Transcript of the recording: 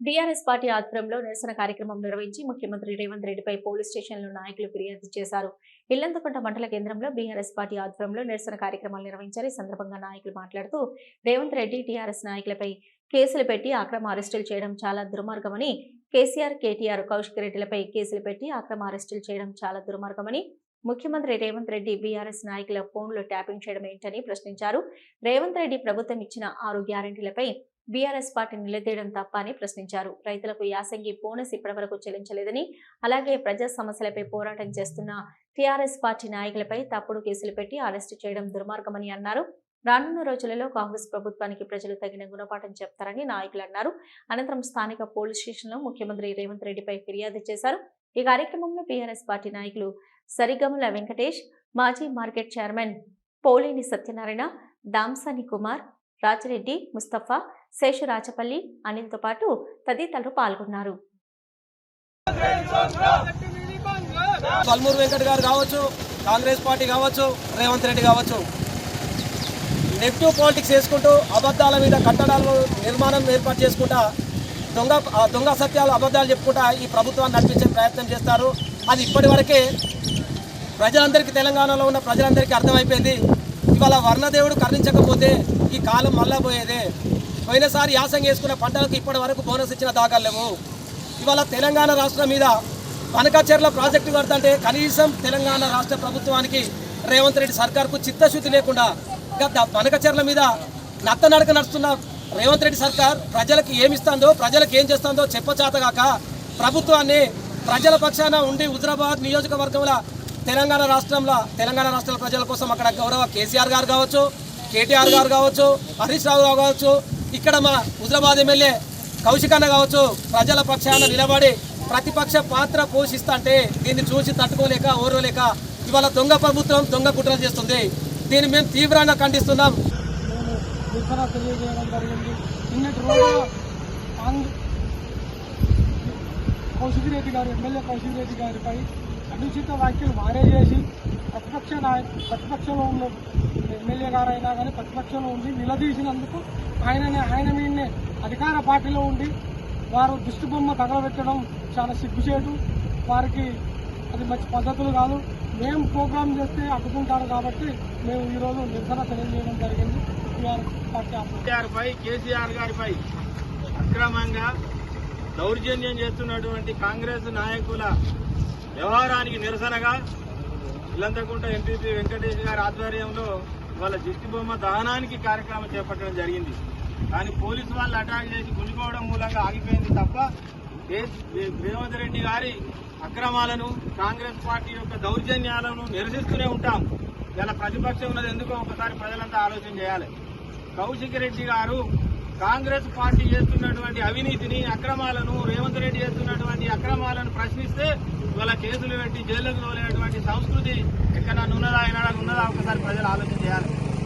BRS party ఆధ్వర్యంలో నిరసన కార్యక్రమం నిర్వహించి ముఖ్యమంత్రి రేవంత్ రెడ్డిపై పోలీస్ స్టేషన్లో నాయకులు ఫిర్యాదు చేశారు. ఇల్లంతకుంట మండల కేంద్రంలో బీఆర్ఎస్ పార్టీ ఆధ్వర్యంలో నిరసన కార్యక్రమాలు నిర్వహించారు. ఈ సందర్భంగా నాయకులు మాట్లాడుతూ రేవంత్ రెడ్డి టీఆర్ఎస్ నాయకులపై కేసులు పెట్టి అక్రమ అరెస్టులు చేయడం చాలా దుర్మార్గమని కేసీఆర్ కేటీఆర్ కౌశిక్ రెడ్డిలపై కేసులు పెట్టి అక్రమ అరెస్టులు చేయడం చాలా దుర్మార్గమని ముఖ్యమంత్రి రేవంత్ రెడ్డి బీఆర్ఎస్ నాయకుల ఫోన్లో ట్యాపింగ్ చేయడం ఏంటని ప్రశ్నించారు. రేవంత్ రెడ్డి ప్రభుత్వం ఇచ్చిన ఆరు గ్యారంటీలపై బీఆర్ఎస్ పార్టీ నిలదీయడం తప్ప అని ప్రశ్నించారు. రైతులకు యాసంగి బోనస్ ఇప్పటివరకు చెల్లించలేదని అలాగే ప్రజా సమస్యలపై పోరాటం చేస్తున్న టీఆర్ఎస్ పార్టీ నాయకులపై తప్పుడు కేసులు పెట్టి అరెస్టు చేయడం దుర్మార్గమని అన్నారు. రానున్న రోజులలో కాంగ్రెస్ ప్రభుత్వానికి ప్రజలు తగిన గుణపాఠం చెప్తారని నాయకులు అన్నారు. అనంతరం స్థానిక పోలీస్ స్టేషన్లో ముఖ్యమంత్రి రేవంత్ రెడ్డిపై ఫిర్యాదు చేశారు. ఈ కార్యక్రమంలో బీఆర్ఎస్ పార్టీ నాయకులు సరిగముల వెంకటేష్ మాజీ మార్కెట్ చైర్మన్ పోలేని సత్యనారాయణ దాంసాని కుమార్ రాజరెడ్డి ముస్తఫా శేషరాచపల్లి అనిల్తో పాటు తదితరులు పాల్గొన్నారు. కల్మూరు వెంకట్ గారు కావచ్చు కాంగ్రెస్ పార్టీ కావచ్చు రేవంత్ రెడ్డి కావచ్చు నెగిటివ్ పాలిటిక్స్ చేసుకుంటూ అబద్ధాల మీద కట్టడాలు నిర్మాణం ఏర్పాటు చేసుకుంటా దొంగ దొంగ సత్యాలు అబద్ధాలు చెప్పుకుంటా ఈ ప్రభుత్వాన్ని నడిపించే ప్రయత్నం చేస్తారు. అది ఇప్పటి వరకే ప్రజలందరికీ తెలంగాణలో ఉన్న ప్రజలందరికీ అర్థమైపోయింది. ఇవాళ వర్ణదేవుడు కరుణించకపోతే ఈ కాలం మళ్ళా పోయేదే. పోయినసారి యాసంగి వేసుకున్న పంటలకు ఇప్పటి వరకు బోనస్ ఇచ్చిన దాఖలేము ఇవాళ తెలంగాణ రాష్ట్రం మీద పనకచెర్ల ప్రాజెక్టు కడుతుంటే కనీసం తెలంగాణ రాష్ట్ర ప్రభుత్వానికి రేవంత్ రెడ్డి సర్కార్కు చిత్తశుద్ధి లేకుండా గత పనకచెర్ల మీద నత్తనడక నడుస్తున్న రేవంత్ రెడ్డి సర్కార్ ప్రజలకు ఏమి ఇస్తుందో ప్రజలకు ఏం చేస్తుందో చెప్పచాతగాక ప్రభుత్వాన్ని ప్రజల పక్షాన ఉండి హుజరాబాద్ నియోజకవర్గంలో తెలంగాణ రాష్ట్రంలో తెలంగాణ రాష్ట్రాల ప్రజల కోసం అక్కడ గౌరవ కేసీఆర్ గారు కావచ్చు కేటీఆర్ గారు కావచ్చు హరీష్ రావు గారు కావచ్చు ఇక్కడ మా హుజరాబాద్ ఎమ్మెల్యే కౌశికన్న అన్న కావచ్చు ప్రజల పక్షాన నిలబడి ప్రతిపక్ష పాత్ర పోషిస్తంటే దీన్ని చూసి తట్టుకోలేక ఓర్వలేక ఇవాళ దొంగ ప్రభుత్వం దొంగ కుట్రలు చేస్తుంది. దీన్ని మేము తీవ్రంగా ఖండిస్తున్నాం. జరిగింది. కౌశిక్ రెడ్డి గారు ఎమ్మెల్యే కౌశిక్ రెడ్డి గారిపై అనుచిత వ్యాఖ్యలు వారే చేసి ప్రతిపక్ష నాయ ప్రతిపక్షంలో ఉన్న ఎమ్మెల్యే గారైనా కానీ ప్రతిపక్షంలో ఉండి నిలదీసినందుకు ఆయననే ఆయన మీదనే అధికార పార్టీలో ఉండి వారు దిష్టిబొమ్మ తగలబెట్టడం చాలా సిగ్గుచేటు. వారికి అది మంచి పద్ధతులు కాదు. మేము ప్రోగ్రామ్ చేస్తే అడ్డుకుంటారు కాబట్టి మేము ఈరోజు నిరసన తెలియజేయడం జరిగింది. టీఆర్ కేసీఆర్ గారిపై అక్రమంగా దౌర్జన్యం చేస్తున్నటువంటి కాంగ్రెస్ నాయకుల వ్యవహారానికి నిరసనగా ఇల్లంతకుంట ఎంపీపీ వెంకటేష్ గారి ఆధ్వర్యంలో వాళ్ళ దిష్టి బొమ్మ దహనానికి కార్యక్రమం చేపట్టడం జరిగింది. కానీ పోలీసు వాళ్ళు అటాక్ చేసి గుంజుకోవడం మూలంగా ఆగిపోయింది తప్ప రేవంత్ రెడ్డి గారి అక్రమాలను కాంగ్రెస్ పార్టీ యొక్క దౌర్జన్యాలను నిరసిస్తూనే ఉంటాం. ఇలా ప్రతిపక్షం ఉన్నది ఎందుకో ఒకసారి ప్రజలంతా ఆలోచన చేయాలి. కౌశిక్ రెడ్డి గారు కాంగ్రెస్ పార్టీ చేస్తున్నటువంటి అవినీతిని అక్రమాలను రేవంత్ రెడ్డి చేస్తున్నటువంటి అక్రమాలను ప్రశ్నిస్తే ఇవాళ కేసులు పెట్టి జైలుకు తోలేటువంటి సంస్కృతి ఎక్కడ ఉన్నదా అయినా ఉన్నదా ఒకసారి ప్రజలు ఆలోచన చేయాలి.